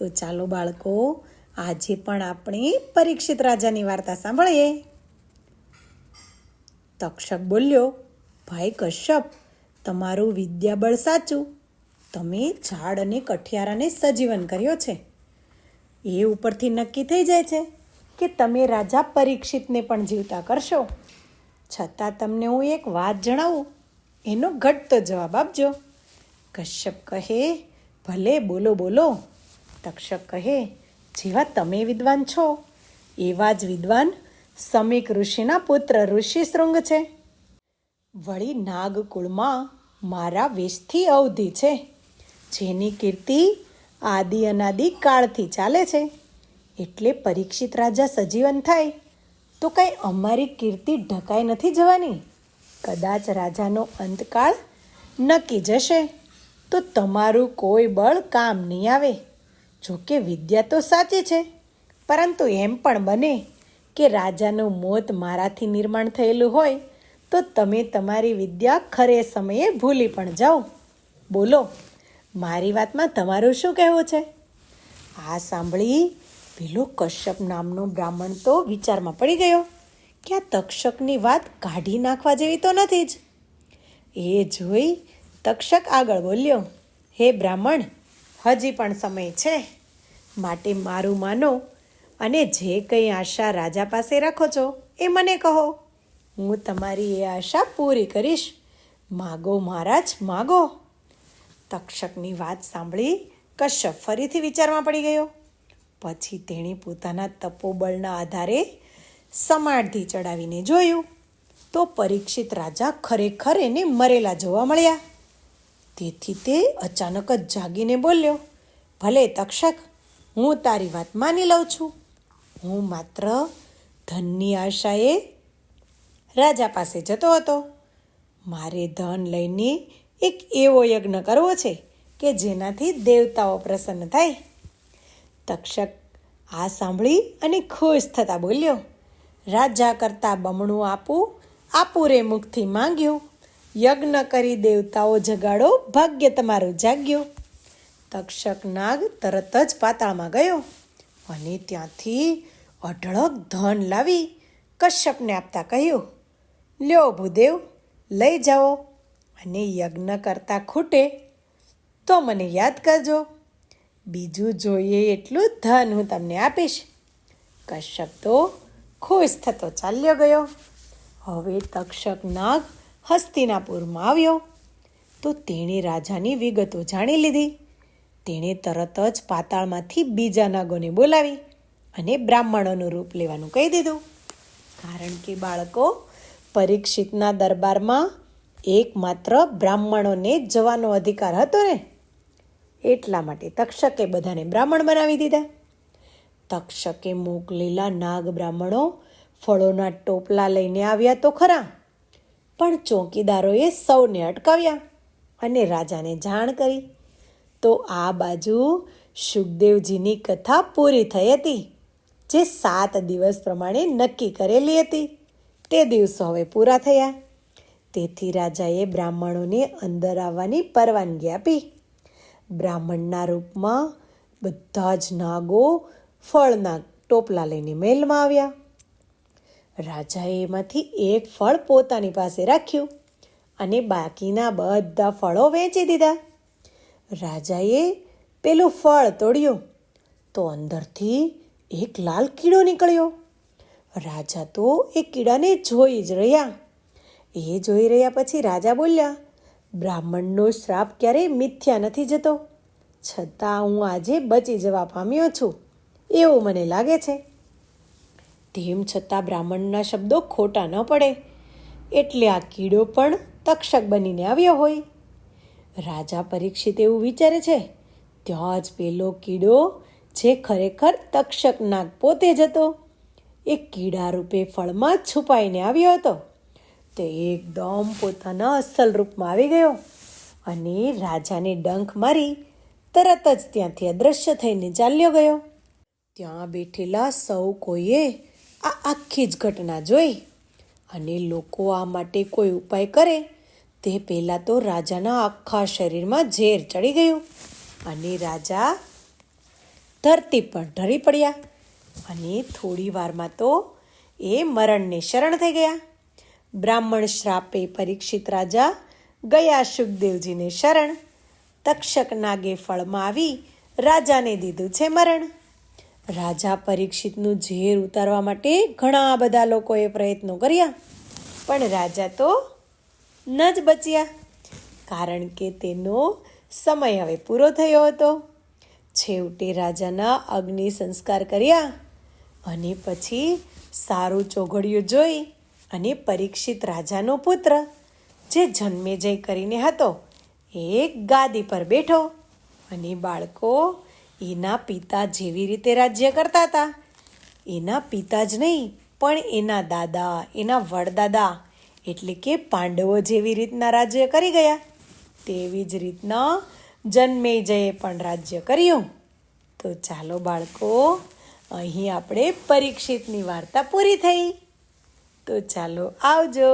તો ચાલો બાળકો, આજે પણ આપણે પરીક્ષિત રાજાની વાર્તા સાંભળીએ. તક્ષક બોલ્યો, ભાઈ કશ્યપ, તમારું વિદ્યાબળ સાચું. તમે ઝાડ અને કઠિયારાને સજીવન કર્યો છે. એ ઉપરથી નક્કી થઈ જાય છે કે તમે રાજા પરીક્ષિતને પણ જીવતા કરશો. છતાં તમને હું એક વાત જણાવું, એનો ઘટતો જવાબ આપજો. કશ્યપ કહે, ભલે બોલો બોલો. તક્ષક કહે, જેવા તમે વિદ્વાન છો, એવા જ વિદ્વાન સમીક ઋષિના પુત્ર ઋષિ શૃંગ છે. વળી નાગકુળમાં મારા વેશથી અવધિ છે, જેની કીર્તિ આદિ અનાદિ કાળથી ચાલે છે. એટલે પરીક્ષિત રાજા સજીવન થાય, તો કાંઈ અમારી કીર્તિ ઢકાઈ નથી જવાની. કદાચ રાજાનો અંતકાળ નક્કી જશે, તો તમારું કોઈ બળ કામ નહીં આવે. જોકે વિદ્યા તો સાચી છે, પરંતુ એમ પણ બને કે રાજાનું મોત મારાથી નિર્માણ થયેલું હોય, તો તમે તમારી વિદ્યા ખરે સમયે ભૂલી પણ જાઓ. બોલો, મારી વાતમાં તમારું શું કહેવું છે? આ સાંભળી પેલો કશ્યપ નામનો બ્રાહ્મણ તો વિચારમાં પડી ગયો કે આ તક્ષકની વાત કાઢી નાખવા જેવી તો નથી જ. એ જોઈ તક્ષક આગળ બોલ્યો, હે બ્રાહ્મણ હજી પણ સમય છે. માટે મારું માનો અને જે કંઈ આશા રાજા પાસે રાખો છો એ મને કહો. હું તમારી એ આશા પૂરી કરીશ. માગો મહારાજ, માગો. તક્ષકની વાત સાંભળી કશ્યપ ફરીથી વિચારમાં પડી ગયો. પછી તેણે પોતાના તપોબળના આધારે સમાધિ ચડાવીને જોયું. તો પરીક્ષિત રાજા ખરેખર એને મરેલા જોવા મળ્યા. તેથી તે અચાનક જ જાગીને બોલ્યો, ભલે તક્ષક, હું તારી વાત માની લઉં છું. હું માત્ર ધનની આશાએ રાજા પાસે જતો હતો. મારે ધન લઈને એક એવો યજ્ઞ કરવો છે કે જેનાથી દેવતાઓ પ્રસન્ન થાય. તક્ષક આ સાંભળી અને ખુશ થતા બોલ્યો, રાજા કરતાં બમણું આપું આપું રે મુખથી માંગ્યું. યજ્ઞ કરી દેવતાઓ જગાડો, ભાગ્ય તમારું જાગ્યું. તક્ષક નાગ તરત જ પાતાળમાં ગયો અને ત્યાંથી અઢળક ધન લાવી કશ્યપને આપતા કહ્યું, લ્યો ભૂદેવ, લઈ જાઓ. અને યજ્ઞ કરતા ખૂટે. તો મને યાદ કરજો, બીજું જોઈએ એટલું ધન હું તમને આપીશ. કશ્યપ તો ખુશ થતો ચાલ્યો ગયો. હવે તક્ષક નાગ હસ્તિનાપુરમાં આવ્યો. તો તેણે રાજાની વિગતો જાણી લીધી. તેણે તરત જ પાતાળમાંથી બીજા નાગોને બોલાવી અને બ્રાહ્મણોનું રૂપ લેવાનું કહી દીધું. કારણ કે બાળકો, પરીક્ષિતના દરબારમાં એકમાત્ર બ્રાહ્મણોને જ જવાનો અધિકાર હતો ને. એટલા માટે તક્ષકે બધાને બ્રાહ્મણ બનાવી દીધા. તક્ષકે મોકલેલા નાગ બ્રાહ્મણો ફળોના ટોપલા લઈને આવ્યા તો ખરા. પણ ચોકીદારોએ સૌને અટકાવ્યા અને રાજાને જાણ કરી. તો આ બાજુ સુખદેવજીની કથા પૂરી થઈ હતી, જે સાત દિવસ પ્રમાણે નક્કી કરેલી હતી. તે દિવસો હવે પૂરા થયા. તેથી રાજાએ બ્રાહ્મણોને અંદર આવવાની પરવાનગી આપી. બ્રાહ્મણના રૂપમાં બધા જ નાગો ફળના ટોપલા લઈને મહેલમાં આવ્યા. રાજાએ એમાંથી એક ફળ પોતાની પાસે રાખ્યું અને બાકીના બધા ફળો વેચી દીધા. રાજાએ પેલું ફળ તોડ્યું તો અંદરથી એક લાલ કીડો નીકળ્યો. રાજા તો એ કીડાને જોઈ જ રહ્યા. એ જોઈ રહ્યા પછી રાજા બોલ્યા, બ્રાહ્મણનો શ્રાપ ક્યારેય મિથ્યા નથી જતો. છતાં હું આજે બચી જવા પામ્યો છું. એવું મને લાગે છે. તેમ છતાં બ્રાહ્મણના શબ્દો ખોટા ન પડે. એટલે આ કીડો પણ તક્ષક બનીને આવ્યો હોય. રાજા પરીક્ષિત એવું વિચારે છે, ત્યાં જ પેલો કીડો જે ખરેખર તક્ષક નાગ પોતે જ હતો. એ કીડા રૂપે ફળમાં જ છુપાઈને આવ્યો હતો. તે એકદમ પોતાના અસલ રૂપમાં આવી ગયો અને રાજાને ડંખ મારી તરત જ ત્યાંથી અદૃશ્ય થઈને ચાલ્યો ગયો. ત્યાં બેઠેલા સૌ કોઈએ આ આખી જ ઘટના જોઈ અને લોકો આ માટે કોઈ ઉપાય કરે તે પહેલાં તો રાજાના આખા શરીરમાં ઝેર ચડી ગયું અને રાજા ધરતી પર ઢળી પડ્યા અને થોડી વારમાં તો એ મરણને શરણ થઈ ગયા. બ્રાહ્મણ શ્રાપે પરીક્ષિત રાજા ગયા સુખદેવજીને શરણ તક્ષક નાગે ફળમાં આવી રાજાને દીધું છે મરણ. રાજા પરીક્ષિતનું ઝેર ઉતારવા માટે ઘણા બધા લોકોએ પ્રયત્નો કર્યા. પણ રાજા તો ન જ બચ્યા, કારણ કે તેનો સમય હવે પૂરો થયો હતો. છેવટે રાજાના અગ્નિ સંસ્કાર કર્યા અને પછી સારું ચોઘડિયું જોઈ અને પરીક્ષિત રાજાનો પુત્ર, જે જન્મે જય કરીને હતો, એ ગાદી પર બેઠો અને બાળકો એના પિતા જેવી રીતે રાજ્ય કરતા હતા. એના પિતા જ નહીં, પણ એના દાદા, એના વડદાદા, એટલે કે પાંડવો જેવી રીતના રાજ્ય કરી ગયા. તેવી જ રીતના જન્મેજયે પણ રાજ્ય કર્યું. તો ચાલો બાળકો, અહીં આપણે પરીક્ષિતની વાર્તા પૂરી થઈ. તો ચાલો આવજો.